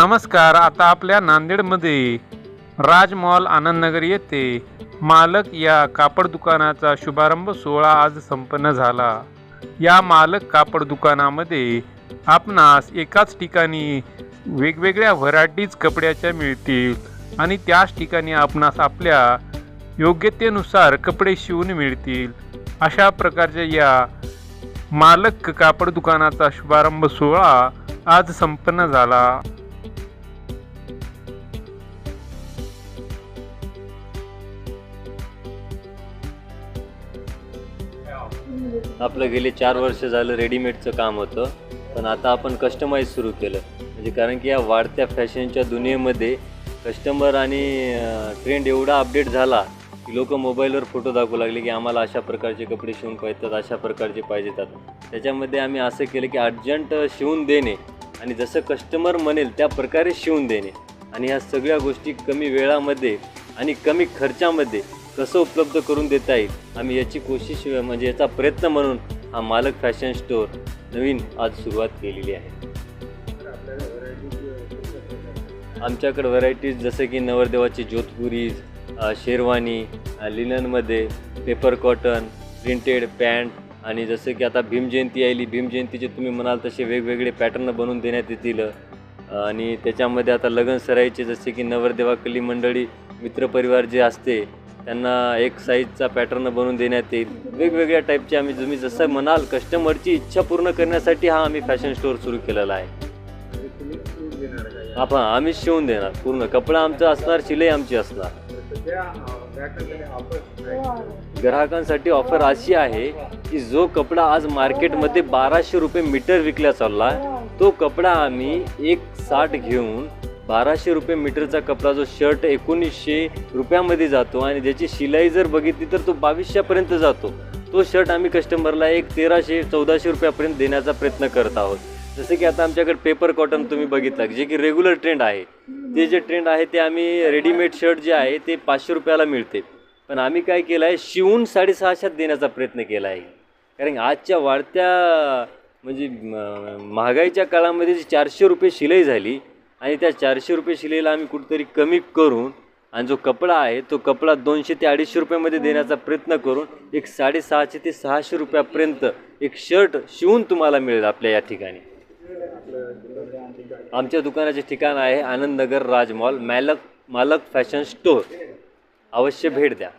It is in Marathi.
नमस्कार आता आपल्या नांदेडमध्ये राज मॉल आनंदनगर येथे मालक या कापड दुकानाचा शुभारंभ सोहळा आज संपन्न झाला. या मालक कापड दुकानामध्ये आपणास एकाच ठिकाणी वेगवेगळ्या व्हरायटीज कपड्याच्या मिळतील आणि त्याच ठिकाणी आपणास आपल्या योग्यतेनुसार कपडे शिवून मिळतील. अशा प्रकारच्या या मालक कापड दुकानाचा शुभारंभ सोहळा आज संपन्न झाला. आपलं गेले चार वर्ष झालं रेडीमेडचं काम होतं. पण आता आपण कस्टमाइज सुरू केलं. म्हणजे कारण की या वाढत्या फॅशनच्या दुनियेमध्ये कस्टमर आणि ट्रेंड एवढा अपडेट झाला की लोक मोबाईलवर फोटो दाखवू लागले की आम्हाला अशा प्रकारचे कपडे शिवून पाहिजेत अशा प्रकारचे पाहिजेत त्याच्यामध्ये आम्ही असं केलं की अर्जंट शिवून देणे आणि जसं कस्टमर म्हणेल त्या प्रकारे शिवून देणे. आणि ह्या सगळ्या गोष्टी कमी वेळामध्ये आणि कमी खर्चामध्ये कसं उपलब्ध करून देता येईल आम्ही याची कोशिश म्हणजे याचा प्रयत्न म्हणून हा मालक फॅशन स्टोअर नवीन आज सुरुवात केलेली आहे. आमच्याकडे व्हरायटीज जसं की नवरदेवाची जोधपुरीज शेरवानी लिननमध्ये पेपर कॉटन प्रिंटेड पॅन्ट आणि जसं की आता भीमजयंती आली भीमजयंतीचे तुम्ही म्हणाल तसे वेगवेगळे पॅटर्न बनवून देण्यात येतील. आणि त्याच्यामध्ये आता लग्न सराईचे जसे की नवरदेवाकली मंडळी मित्रपरिवार जे असते त्यांना एक साईजचा पॅटर्न बनवून देण्यात येईल. वेगवेगळ्या टाईपचे आम्ही तुम्ही जसं म्हणाल कस्टमरची इच्छा पूर्ण करण्यासाठी हा आम्ही फॅशन स्टोअर सुरू केलेला आहे. आपण आम्ही शिवून देणार पूर्ण. कपडा आमचा असणार शिलाई आमची असणार. ग्राहकांसाठी ऑफर अशी आहे की जो कपडा आज मार्केटमध्ये बाराशे रुपये मीटर विकला चालला तो कपडा आम्ही एक साठ घेऊन बाराशे रुपये मीटरचा कपडा जो शर्ट एकोणीसशे रुपयामध्ये जातो आणि ज्याची शिलाई जर बघितली तर तो बावीसशेपर्यंत जातो. तो शर्ट आम्ही कस्टमरला एक तेराशे चौदाशे रुपयापर्यंत देण्याचा प्रयत्न करत आहोत. जसं की आता आमच्याकडे पेपर कॉटन तुम्ही बघितला जे की रेग्युलर ट्रेंड आहे. ते जे ट्रेंड आहे ते आम्ही रेडीमेड शर्ट जे आहे ते पाचशे रुपयाला मिळते. पण आम्ही काय केलं आहे शिवून साडेसहाशात देण्याचा प्रयत्न केला आहे. कारण आजच्या वाढत्या म्हणजे महागाईच्या काळामध्ये जी चारशे रुपये शिलाई झाली आणि त्या चारशे रुपये शिलाईला आम्ही कुठेतरी कमी करून आणि जो कपडा आहे तो कपडा दोनशे ते अडीचशे रुपयामध्ये देण्याचा प्रयत्न करून एक साडेसहाशे ते सहाशे रुपयापर्यंत एक शर्ट शिवून तुम्हाला मिळेल आपल्या या ठिकाणी. आमच्या दुकानाचे ठिकाण आहे आनंदनगर राजमॉल मॅलक मालक फॅशन स्टोअर अवश्य भेट द्या.